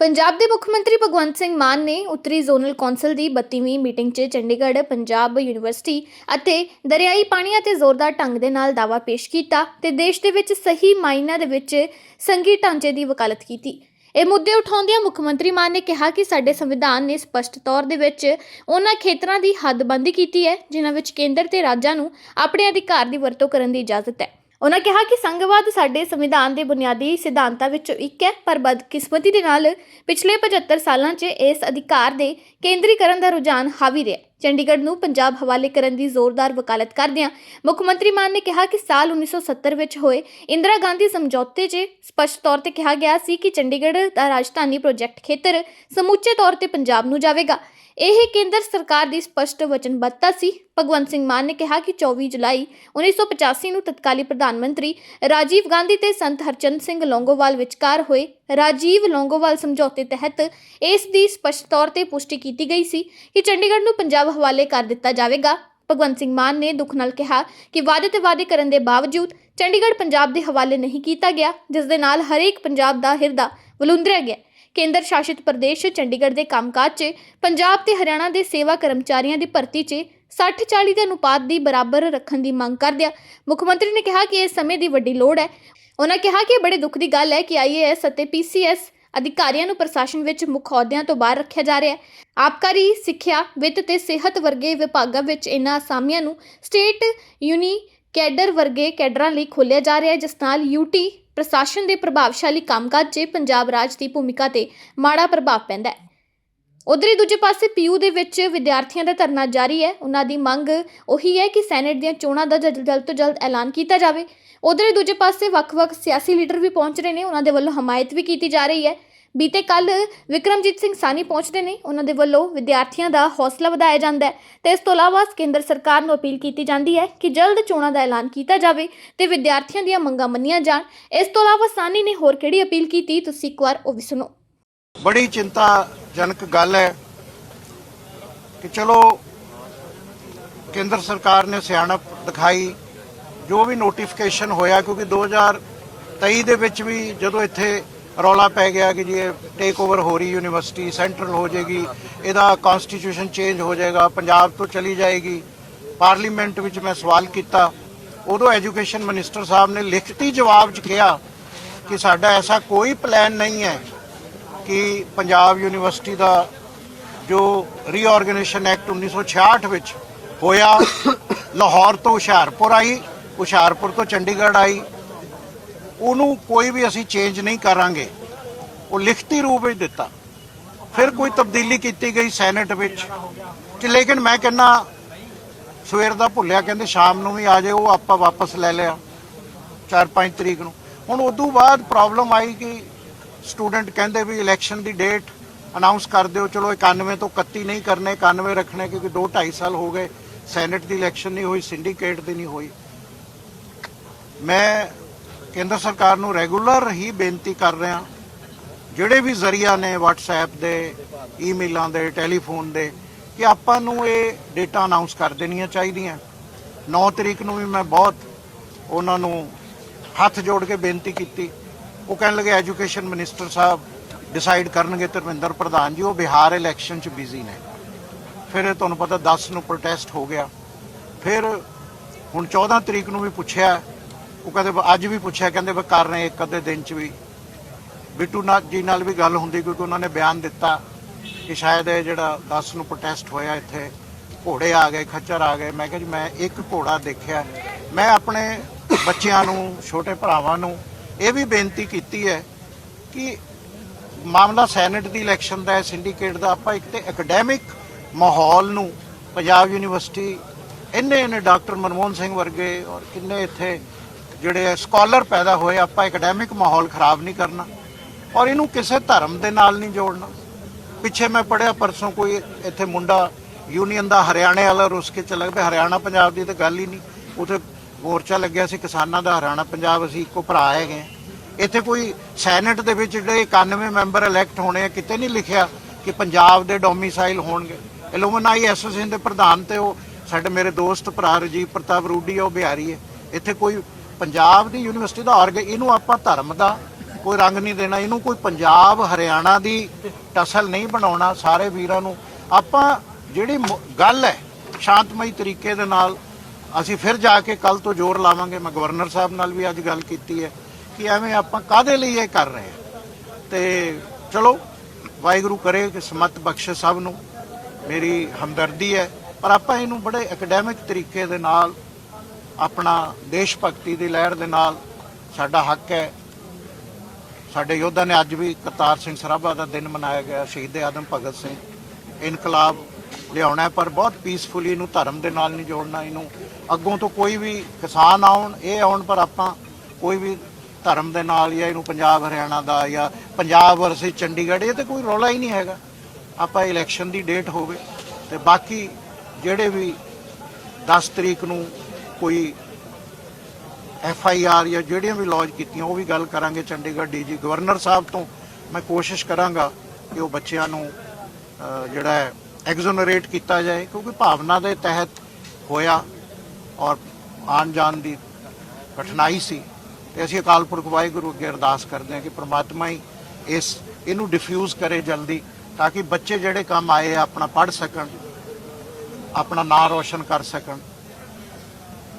ਪੰਜਾਬ ਦੇ ਮੁੱਖ ਮੰਤਰੀ ਭਗਵੰਤ ਸਿੰਘ ਮਾਨ ਨੇ ਉੱਤਰੀ ਜ਼ੋਨਲ ਕੌਂਸਲ ਦੀ 32ਵੀਂ ਮੀਟਿੰਗ 'ਚ ਚੰਡੀਗੜ੍ਹ, ਪੰਜਾਬ ਯੂਨੀਵਰਸਿਟੀ ਅਤੇ ਦਰਿਆਈ ਪਾਣੀਆਂ ਤੇ ਜ਼ੋਰਦਾਰ ਢੰਗ ਦੇ ਨਾਲ ਦਾਅਵਾ ਪੇਸ਼ ਕੀਤਾ ਤੇ ਦੇਸ਼ ਦੇ ਵਿੱਚ ਸਹੀ ਮਾਇਨਾ ਦੇ ਵਿੱਚ ਸੰਘੀ ਢਾਂਚੇ ਦੀ ਵਕਾਲਤ ਕੀਤੀ। ਇਹ ਮੁੱਦੇ ਉਠਾਉਂਦਿਆਂ ਮੁੱਖ ਮੰਤਰੀ ਮਾਨ ਨੇ ਕਿਹਾ ਕਿ ਸਾਡੇ ਸੰਵਿਧਾਨ ਨੇ ਸਪਸ਼ਟ ਤੌਰ ਦੇ ਵਿੱਚ ਉਹਨਾਂ ਖੇਤਰਾਂ ਦੀ ਹੱਦਬੰਦੀ ਕੀਤੀ ਹੈ, ਜਿਨ੍ਹਾਂ ਵਿੱਚ ਕੇਂਦਰ ਤੇ ਰਾਜਾਂ ਨੂੰ ਆਪਣੇ ਅਧਿਕਾਰ ਦੀ ਵਰਤੋਂ ਕਰਨ ਦੀ ਇਜਾਜ਼ਤ ਹੈ। ਉਹਨਾਂ ਕਿਹਾ ਕਿ ਸੰਘਵਾਦ ਸਾਡੇ ਸੰਵਿਧਾਨ ਦੇ ਬੁਨਿਆਦੀ ਸਿਧਾਂਤਾਂ ਵਿੱਚੋਂ ਇੱਕ ਹੈ, ਪਰ ਬਦਕਿਸਮਤੀ ਦੇ ਨਾਲ ਪਿਛਲੇ 75 ਸਾਲਾਂ 'ਚ ਇਸ ਅਧਿਕਾਰ ਦੇ ਕੇਂਦਰੀਕਰਨ ਦਾ ਰੁਝਾਨ ਹਾਵੀ ਰਿਹਾ ਚੰਡੀਗੜ੍ਹ ਨੂੰ ਪੰਜਾਬ ਹਵਾਲੇ ਕਰਨ ਦੀ ਜ਼ੋਰਦਾਰ ਵਕਾਲਤ ਕਰਦਿਆਂ ਮੁੱਖ ਮੰਤਰੀ ਮਾਨ ਨੇ ਕਿਹਾ ਕਿ ਸਾਲ 1970 ਵਿੱਚ ਹੋਏ ਇੰਦਰਾ ਗਾਂਧੀ ਸਮਝੌਤੇ 'ਚ ਸਪਸ਼ਟ ਤੌਰ ਤੇ ਕਿਹਾ ਗਿਆ ਸੀ ਕਿ ਚੰਡੀਗੜ੍ਹ ਦਾ ਰਾਜਧਾਨੀ ਪ੍ਰੋਜੈਕਟ ਖੇਤਰ ਸਮੁੱਚੇ ਤੌਰ ਤੇ ਪੰਜਾਬ ਨੂੰ ਜਾਵੇਗਾ। ਇਹ ਕੇਂਦਰ ਸਰਕਾਰ ਦੀ ਸਪਸ਼ਟ ਵਚਨਬੱਧਤਾ ਸੀ। ਭਗਵੰਤ ਸਿੰਘ ਮਾਨ ਨੇ ਕਿਹਾ ਕਿ 24 ਜੁਲਾਈ 1985 ਨੂੰ ਤਤਕਾਲੀ ਪ੍ਰਧਾਨ ਮੰਤਰੀ ਰਾਜੀਵ ਗਾਂਧੀ ਤੇ ਸੰਤ ਹਰਚੰਦ ਸਿੰਘ ਲੌਂਗੋਵਾਲ ਵਿਚਕਾਰ ਹੋਏ ਰਾਜੀਵ ਲੌਂਗੋਵਾਲ ਸਮਝੌਤੇ ਤਹਿਤ ਇਸ ਦੀ ਸਪਸ਼ਟ ਤੌਰ ਤੇ ਪੁਸ਼ਟੀ ਕੀਤੀ ਗਈ ਸੀ ਕਿ ਚੰਡੀਗੜ੍ਹ ਨੂੰ ਪੰਜਾਬ ਹਵਾਲੇ ਕਰ ਦਿੱਤਾ ਜਾਵੇਗਾ। ਭਗਵੰਤ ਸਿੰਘ ਮਾਨ ਨੇ ਦੁੱਖ ਨਾਲ ਕਿਹਾ ਕਿ ਵਾਅਦੇ ਤੇ ਵਾਅਦੇ ਕਰਨ ਦੇ ਬਾਵਜੂਦ ਚੰਡੀਗੜ੍ਹ ਪੰਜਾਬ ਦੇ ਹਵਾਲੇ ਨਹੀਂ ਕੀਤਾ ਗਿਆ, ਜਿਸ ਦੇ ਨਾਲ ਹਰੇਕ ਪੰਜਾਬ ਦਾ ਹਿਰਦਾ ਵਲੁੰਦਰਿਆ ਗਿਆ। ਕੇਂਦਰ ਸ਼ਾਸਿਤ ਪ੍ਰਦੇਸ਼ ਚੰਡੀਗੜ੍ਹ ਦੇ ਕੰਮਕਾਜ 'ਚ ਪੰਜਾਬ ਤੇ ਹਰਿਆਣਾ ਦੇ ਸੇਵਾ ਕਰਮਚਾਰੀਆਂ ਦੀ ਭਰਤੀ 'ਚ 60-40 ਦੇ ਅਨੁਪਾਤ ਦੀ ਬਰਾਬਰ ਰੱਖਣ ਦੀ ਮੰਗ ਕਰਦਿਆਂ ਮੁੱਖ ਮੰਤਰੀ ਨੇ ਕਿਹਾ ਕਿ ਇਸ ਸਮੇਂ ਦੀ ਵੱਡੀ ਲੋੜ ਹੈ। ਉਹਨਾਂ ਕਿਹਾ ਕਿ ਇਹ ਬੜੇ ਦੁੱਖ ਦੀ ਗੱਲ ਹੈ ਕਿ ਆਈਏਐਸ ਅਤੇ ਪੀਸੀਐਸ ਅਧਿਕਾਰੀਆਂ ਨੂੰ ਪ੍ਰਸ਼ਾਸਨ ਵਿੱਚ ਮੁੱਖ ਅਹੁਦਿਆਂ ਤੋਂ ਬਾਹਰ ਰੱਖਿਆ ਜਾ ਰਿਹਾ ਹੈ। ਆਬਕਾਰੀ, ਸਿੱਖਿਆ, ਵਿੱਤ ਤੇ ਸਿਹਤ ਵਰਗੇ ਵਿਭਾਗਾਂ ਵਿੱਚ ਇਹਨਾਂ ਅਸਾਮੀਆਂ ਨੂੰ ਸਟੇਟ ਯੂਨੀ ਕੈਡਰ ਵਰਗੇ ਕੈਡਰਾਂ ਲਈ ਖੋਲ੍ਹਿਆ ਜਾ ਰਿਹਾ ਹੈ, ਜਿਸ ਨਾਲ ਯੂਟੀ ਪ੍ਰਸ਼ਾਸਨ ਦੇ ਪ੍ਰਭਾਵਸ਼ਾਲੀ ਕੰਮਕਾਜ 'ਚ ਪੰਜਾਬ ਰਾਜ ਦੀ ਭੂਮਿਕਾ ਤੇ ਮਾੜਾ ਪ੍ਰਭਾਵ ਪੈਂਦਾ ਹੈ। ਉਧਰ ਹੀ ਦੂਜੇ ਪਾਸੇ ਪੀਯੂ ਦੇ ਵਿੱਚ ਵਿਦਿਆਰਥੀਆਂ ਦਾ ਧਰਨਾ ਜਾਰੀ ਹੈ। ਉਹਨਾਂ ਦੀ ਮੰਗ ਉਹੀ ਹੈ ਕਿ ਸੈਨੇਟ ਦੀਆਂ ਚੋਣਾਂ ਦਾ ਜਲਦ ਜਲਦ ਤੋਂ ਜਲਦ ਐਲਾਨ ਕੀਤਾ ਜਾਵੇ। ਉਧਰ ਹੀ ਦੂਜੇ ਪਾਸੇ ਵੱਖ-ਵੱਖ ਸਿਆਸੀ ਲੀਡਰ ਵੀ ਪਹੁੰਚ ਰਹੇ ਨੇ। ਉਹਨਾਂ ਦੇ ਵੱਲੋਂ ਹਮਾਇਤ ਵੀ ਕੀਤੀ ਜਾ ਰਹੀ ਹੈ। ਬੀਤੇ ਕੱਲ ਵਿਕਰਮਜੀਤ ਸਿੰਘ ਸਾਨੀ ਪਹੁੰਚਦੇ ਨੇ। ਉਹਨਾਂ ਦੇ ਵੱਲੋਂ ਵਿਦਿਆਰਥੀਆਂ ਦਾ ਹੌਸਲਾ ਵਧਾਇਆ ਜਾਂਦਾ ਹੈ ਤੇ ਇਸ ਤੋਂ ਇਲਾਵਾ ਕੇਂਦਰ ਸਰਕਾਰ ਨੂੰ ਅਪੀਲ ਕੀਤੀ ਜਾਂਦੀ ਹੈ ਕਿ ਜਲਦ ਚੋਣਾਂ ਦਾ ਐਲਾਨ ਕੀਤਾ ਜਾਵੇ ਤੇ ਵਿਦਿਆਰਥੀਆਂ ਦੀਆਂ ਮੰਗਾਂ ਮੰਨੀਆਂ ਜਾਣ। ਇਸ ਤੋਂ ਇਲਾਵਾ ਸਾਨੀ ਨੇ ਹੋਰ ਕਿਹੜੀ ਅਪੀਲ ਕੀਤੀ? ਤੁਸੀਂ ਇੱਕ ਵਾਰ ਉਹ ਵੀ ਸੁਣੋ। ਬੜੀ ਚਿੰਤਾਜਨਕ ਗੱਲ ਹੈ ਕਿ ਚਲੋ ਕੇਂਦਰ ਸਰਕਾਰ ਨੇ ਸਿਆਣਪ ਦਿਖਾਈ, ਜੋ ਵੀ ਨੋਟੀਫਿਕੇਸ਼ਨ ਹੋਇਆ ਕਿਉਂਕਿ 2023 ਦੇ ਵਿੱਚ ਵੀ ਜਦੋਂ ਇੱਥੇ ਰੌਲਾ ਪੈ ਗਿਆ ਕਿ ਜੀ ਇਹ ਟੇਕ ਓਵਰ ਹੋ ਰਹੀ ਯੂਨੀਵਰਸਿਟੀ ਸੈਂਟਰਲ ਹੋ ਜਾਏਗੀ, ਇਹਦਾ ਕਨਸਟੀਟਿਊਸ਼ਨ ਚੇਂਜ ਹੋ ਜਾਏਗਾ, ਪੰਜਾਬ ਤੋਂ ਚਲੀ ਜਾਏਗੀ। ਪਾਰਲੀਮੈਂਟ ਵਿੱਚ ਮੈਂ ਸਵਾਲ ਕੀਤਾ। ਉਦੋਂ ਐਜੂਕੇਸ਼ਨ ਮਿਨਿਸਟਰ ਸਾਹਿਬ ਨੇ ਲਿਖਤੀ ਜਵਾਬ 'ਚ ਕਿਹਾ ਕਿ ਸਾਡਾ ਐਸਾ ਕੋਈ ਪਲਾਨ ਨਹੀਂ ਹੈ ਕਿ ਪੰਜਾਬ ਯੂਨੀਵਰਸਿਟੀ ਦਾ ਜੋ ਰੀਆਰਗੇਨਾਈਜੇਸ਼ਨ ਐਕਟ 1966 ਵਿੱਚ ਹੋਇਆ, ਲਾਹੌਰ ਤੋਂ ਹੁਸ਼ਿਆਰਪੁਰ ਆਈ, ਹੁਸ਼ਿਆਰਪੁਰ ਤੋਂ ਚੰਡੀਗੜ੍ਹ ਆਈ ਉਹਨੂੰ ਕੋਈ ਵੀ ਅਸੀਂ ਚੇਂਜ ਨਹੀਂ ਕਰਾਂਗੇ। ਉਹ ਲਿਖਤੀ ਰੂਪ ਵਿੱਚ ਦਿੱਤਾ। ਫਿਰ ਕੋਈ ਤਬਦੀਲੀ ਕੀਤੀ ਗਈ ਸੈਨੇਟ ਵਿੱਚ। ਕਿ ਲੇਕਿਨ ਮੈਂ ਕਹਿੰਦਾ, ਸਵੇਰ ਦਾ ਭੁੱਲਿਆ, ਕਹਿੰਦੇ ਸ਼ਾਮ ਨੂੰ ਵੀ ਆ ਜਾਏ ਉਹ ਆਪਾਂ ਵਾਪਸ ਲੈ ਲਿਆ 4-5 ਤਰੀਕ ਨੂੰ। ਹੁਣ ਉਦੋਂ ਬਾਅਦ ਪ੍ਰੋਬਲਮ ਆਈ ਕਿ ਸਟੂਡੈਂਟ ਕਹਿੰਦੇ ਵੀ ਇਲੈਕਸ਼ਨ ਦੀ ਡੇਟ ਅਨਾਉਂਸ ਕਰ ਦਿਓ, ਚਲੋ 91 ਤੋਂ 31 ਨਹੀਂ ਕਰਨੇ 91 ਰੱਖਣੇ, ਕਿਉਂਕਿ 2 2.5 ਸਾਲ ਹੋ ਗਏ। ਸੈਨੇਟ ਦੀ ਇਲੈਕਸ਼ਨ ਨਹੀਂ ਹੋਈ ਸਿੰਡੀਕੇਟ ਦੀ ਨਹੀਂ ਹੋਈ। ਮੈਂ ਕੇਂਦਰ ਸਰਕਾਰ ਨੂੰ ਰੈਗੂਲਰ ਹੀ ਬੇਨਤੀ ਕਰ ਰਿਹਾ। ਜਿਹੜੇ ਵੀ ਜ਼ਰੀਆ ਨੇ WhatsApp ਦੇ, ਈਮੇਲਾਂ ਦੇ, ਟੈਲੀਫੋਨ ਦੇ, ਕਿ ਆਪਾਂ ਨੂੰ ਇਹ ਡੇਟਾ ਅਨਾਉਂਸ ਕਰ ਦੇਣੀਆਂ ਚਾਹੀਦੀਆਂ। 9 ਤਰੀਕ ਨੂੰ ਵੀ ਮੈਂ ਬਹੁਤ ਉਹਨਾਂ ਨੂੰ ਹੱਥ ਜੋੜ ਕੇ ਬੇਨਤੀ ਕੀਤੀ। ਉਹ ਕਹਿਣ ਲੱਗੇ ਐਜੂਕੇਸ਼ਨ ਮਿਨਿਸਟਰ ਸਾਹਿਬ ਡਿਸਾਈਡ ਕਰਨਗੇ, ਧਰਮਿੰਦਰ ਪ੍ਰਧਾਨ ਜੀ, ਉਹ ਬਿਹਾਰ ਇਲੈਕਸ਼ਨ 'ਚ ਬਿਜ਼ੀ ਨੇ। ਫਿਰ ਤੁਹਾਨੂੰ ਪਤਾ 10 ਨੂੰ ਪ੍ਰੋਟੈਸਟ ਹੋ ਗਿਆ। ਫਿਰ ਹੁਣ 14 ਤਰੀਕ ਨੂੰ ਵੀ ਪੁੱਛਿਆ ਉਹ ਕਹਿੰਦੇ ਅੱਜ ਵੀ ਪੁੱਛਿਆ, ਕਹਿੰਦੇ ਵੀ ਕਰ ਰਹੇ ਇੱਕ ਅੱਧੇ ਦਿਨ 'ਚ ਵੀ। ਬਿੱਟੂ ਨਾਥ ਜੀ ਨਾਲ ਵੀ ਗੱਲ ਹੁੰਦੀ ਕਿਉਂਕਿ ਉਹਨਾਂ ਨੇ ਬਿਆਨ ਦਿੱਤਾ ਕਿ ਸ਼ਾਇਦ ਇਹ ਜਿਹੜਾ 10 ਨੂੰ ਪ੍ਰੋਟੈਸਟ ਹੋਇਆ ਇੱਥੇ, ਘੋੜੇ ਆ ਗਏ, ਖੱਚਰ ਆ ਗਏ। ਮੈਂ ਕਿਹਾ ਜੀ, ਮੈਂ ਇੱਕ ਘੋੜਾ ਦੇਖਿਆ। ਮੈਂ ਆਪਣੇ ਬੱਚਿਆਂ ਨੂੰ, ਛੋਟੇ ਭਰਾਵਾਂ ਨੂੰ ਇਹ ਵੀ ਬੇਨਤੀ ਕੀਤੀ ਹੈ ਕਿ ਮਾਮਲਾ ਸੈਨੇਟ ਦੀ ਇਲੈਕਸ਼ਨ ਦਾ ਹੈ ਸਿੰਡੀਕੇਟ ਦਾ। ਆਪਾਂ ਇੱਕ ਤੇ ਐਕੈਡੈਮਿਕ ਮਾਹੌਲ ਨੂੰ, ਪੰਜਾਬ ਯੂਨੀਵਰਸਿਟੀ ਇੰਨੇ ਇੰਨੇ ਡਾਕਟਰ ਮਨਮੋਹਨ ਸਿੰਘ ਵਰਗੇ ਔਰ ਕਿੰਨੇ ਇੱਥੇ ਜਿਹੜੇ ਸਕਾਲਰ ਪੈਦਾ ਹੋਏ, ਆਪਾਂ ਅਕੈਡੈਮਿਕ ਮਾਹੌਲ ਖਰਾਬ ਨਹੀਂ ਕਰਨਾ ਔਰ ਇਹਨੂੰ ਕਿਸੇ ਧਰਮ ਦੇ ਨਾਲ ਨਹੀਂ ਜੋੜਨਾ। ਪਿੱਛੇ ਮੈਂ ਪੜਿਆ ਪਰਸੋਂ ਕੋਈ ਇੱਥੇ ਮੁੰਡਾ ਯੂਨੀਅਨ ਦਾ ਹਰਿਆਣੇ ਵਾਲਾ ਰੁੱਸ ਕੇ ਚਲਾ ਗਿਆ ਹਰਿਆਣਾ ਪੰਜਾਬ ਦੀ ਤਾਂ ਗੱਲ ਹੀ ਨਹੀਂ। ਉਥੇ ਮੋਰਚਾ ਲੱਗਿਆ ਸੀ ਕਿਸਾਨਾਂ ਦਾ, ਹਰਿਆਣਾ ਪੰਜਾਬ ਅਸੀਂ ਇੱਕੋ ਭਰਾ ਹੈਗੇ ਹਾਂ। ਇੱਥੇ ਕੋਈ ਸੈਨੇਟ ਦੇ ਵਿੱਚ ਜਿਹੜੇ 91 ਮੈਂਬਰ ਇਲੈਕਟ ਹੋਣੇ ਆ, ਕਿਤੇ ਨਹੀਂ ਲਿਖਿਆ ਕਿ ਪੰਜਾਬ ਦੇ ਡੋਮਿਸਾਈਲ ਹੋਣਗੇ। ਐਲੂਮਨਾਈ ਐਸੋਸੀਏਸ਼ਨ ਦੇ ਪ੍ਰਧਾਨ ਤੇ ਉਹ, ਸਾਡੇ ਮੇਰੇ ਦੋਸਤ ਭਰਾ ਰਜੀਵ ਪ੍ਰਤਾਪ ਰੂਡੀ ਆ, ਉਹ ਬਿਹਾਰੀ ਹੈ। ਇੱਥੇ ਕੋਈ ਪੰਜਾਬ ਦੀ ਯੂਨੀਵਰਸਿਟੀ ਦਾ ਆਰਗ ਇਹਨੂੰ ਆਪਾਂ ਧਰਮ ਦਾ ਕੋਈ ਰੰਗ ਨਹੀਂ ਦੇਣਾ, ਇਹਨੂੰ ਕੋਈ ਪੰਜਾਬ, ਹਰਿਆਣਾ ਦੀ ਟਸਲ ਨਹੀਂ ਬਣਾਉਣਾ, ਸਾਰੇ ਵੀਰਾਂ ਨੂੰ। ਆਪਾਂ ਜਿਹੜੀ ਗੱਲ ਹੈ, ਸ਼ਾਂਤਮਈ ਤਰੀਕੇ ਦੇ ਨਾਲ, ਅਸੀਂ ਫਿਰ ਜਾ ਕੇ ਕੱਲ ਤੋਂ ਜ਼ੋਰ ਲਾਵਾਂਗੇ, ਮੈਂ ਗਵਰਨਰ ਸਾਹਿਬ ਨਾਲ ਵੀ ਅੱਜ ਗੱਲ ਕੀਤੀ ਹੈ, ਕਿ ਐਵੇਂ ਆਪਾਂ ਕਾਦੇ ਲਈ ਇਹ ਕਰ ਰਹੇ ਹਾਂ। ਤੇ ਚਲੋ, ਵਾਹਿਗੁਰੂ ਕਰੇ ਕਿ ਸਮਤ ਬਖਸ਼ੇ ਸਭ ਨੂੰ, ਮੇਰੀ ਹਮਦਰਦੀ ਹੈ, ਪਰ ਆਪਾਂ ਇਹਨੂੰ ਬੜੇ ਐਕੈਡੈਮਿਕ ਤਰੀਕੇ ਦੇ ਨਾਲ ਆਪਣਾ ਦੇਸ਼ ਭਗਤੀ ਦੀ ਲਹਿਰ ਦੇ ਨਾਲ ਸਾਡਾ ਹੱਕ ਹੈ। ਸਾਡੇ ਯੋਧਾ ਨੇ ਅੱਜ ਵੀ ਕਰਤਾਰ ਸਿੰਘ ਸਰਾਭਾ ਦਾ ਦਿਨ ਮਨਾਇਆ ਗਿਆ, ਸ਼ਹੀਦ ਆਦਮ ਭਗਤ ਸਿੰਘ। ਇਨਕਲਾਬ ਲਿਆਉਣਾ ਪਰ ਬਹੁਤ ਪੀਸਫੁਲੀ ਇਹਨੂੰ ਧਰਮ ਦੇ ਨਾਲ ਨਹੀਂ ਜੋੜਨਾ ਇਹਨੂੰ ਅੱਗੋਂ ਤੋਂ ਕੋਈ ਵੀ ਕਿਸਾਨ ਆਉਣ, ਇਹ ਆਉਣ, ਪਰ ਆਪਾਂ ਕੋਈ ਵੀ ਧਰਮ ਦੇ ਨਾਲ ਜਾਂ ਇਹਨੂੰ ਪੰਜਾਬ, ਹਰਿਆਣਾ ਦਾ ਜਾਂ ਪੰਜਾਬ ਵਰਸੇ ਚੰਡੀਗੜ੍ਹ, ਇਹ ਤੇ ਕੋਈ ਰੌਲਾ ਹੀ ਨਹੀਂ ਹੈਗਾ। ਆਪਾਂ ਇਲੈਕਸ਼ਨ ਦੀ ਡੇਟ ਹੋਵੇ ਤੇ ਬਾਕੀ ਜਿਹੜੇ ਵੀ 10 ਤਰੀਕ ਨੂੰ ਕੋਈ ਐਫ ਆਈ ਆਰ ਜਾਂ ਜਿਹੜੀਆਂ ਵੀ ਲੌਜ ਕੀਤੀਆਂ, ਉਹ ਵੀ ਗੱਲ ਕਰਾਂਗੇ ਚੰਡੀਗੜ੍ਹ ਡੀਜੀ ਗਵਰਨਰ ਸਾਹਿਬ ਤੋਂ। ਮੈਂ ਕੋਸ਼ਿਸ਼ ਕਰਾਂਗਾ ਕਿ ਉਹ ਬੱਚਿਆਂ ਨੂੰ ਜਿਹੜਾ ਹੈ ਐਗਜ਼ੋਨਰੇਟ ਕੀਤਾ ਜਾਏ, ਕਿਉਂਕਿ ਭਾਵਨਾ ਦੇ ਤਹਿਤ ਹੋਇਆ ਔਰ ਆਉਣ ਜਾਣ ਦੀ ਕਠਿਨਾਈ ਸੀ। ਤੇ ਅਸੀਂ ਅਕਾਲ ਪੁਰਖ ਵਾਹਿਗੁਰੂ ਅੱਗੇ ਅਰਦਾਸ ਕਰਦੇ ਹਾਂ ਕਿ ਪ੍ਰਮਾਤਮਾ ਹੀ ਇਸ, ਇਹਨੂੰ ਡਿਫਿਊਜ਼ ਕਰੇ ਜਲਦੀ, ਤਾਂ ਕਿ ਬੱਚੇ ਜਿਹੜੇ ਕੰਮ ਆਏ ਆ ਆਪਣਾ ਪੜ੍ਹ ਸਕਣ, ਆਪਣਾ ਨਾਂ ਰੋਸ਼ਨ ਕਰ ਸਕਣ।